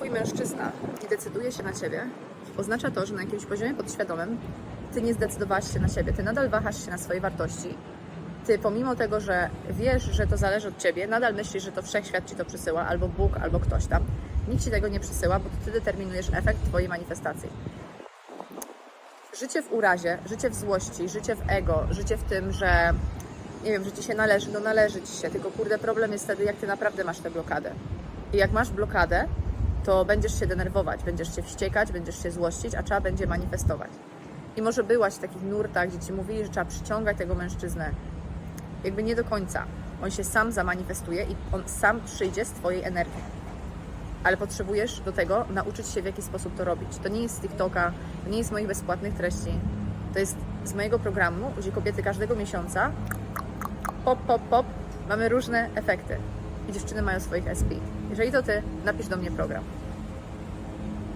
twój mężczyzna nie decyduje się na ciebie, oznacza to, że na jakimś poziomie podświadomym ty nie zdecydowałaś się na siebie, ty nadal wahasz się na swojej wartości. Ty pomimo tego, że wiesz, że to zależy od ciebie, nadal myślisz, że to wszechświat ci to przysyła, albo Bóg, albo ktoś tam. Nikt ci tego nie przysyła, bo ty determinujesz efekt twojej manifestacji. Życie w urazie, życie w złości, życie w ego, życie w tym, że nie wiem, że ci się należy, no należy ci się, tylko kurde problem jest wtedy, jak ty naprawdę masz tę blokadę. I jak masz blokadę, to będziesz się denerwować, będziesz się wściekać, będziesz się złościć, a trzeba będzie manifestować. I może byłaś w takich nurtach, gdzie ci mówili, że trzeba przyciągać tego mężczyznę. Jakby nie do końca. On się sam zamanifestuje i on sam przyjdzie z twojej energii. Ale potrzebujesz do tego nauczyć się, w jaki sposób to robić. To nie jest z TikToka, to nie jest z moich bezpłatnych treści. To jest z mojego programu, gdzie kobiety każdego miesiąca pop, pop, pop, mamy różne efekty. I dziewczyny mają swoich SP. Jeżeli to ty, napisz do mnie program.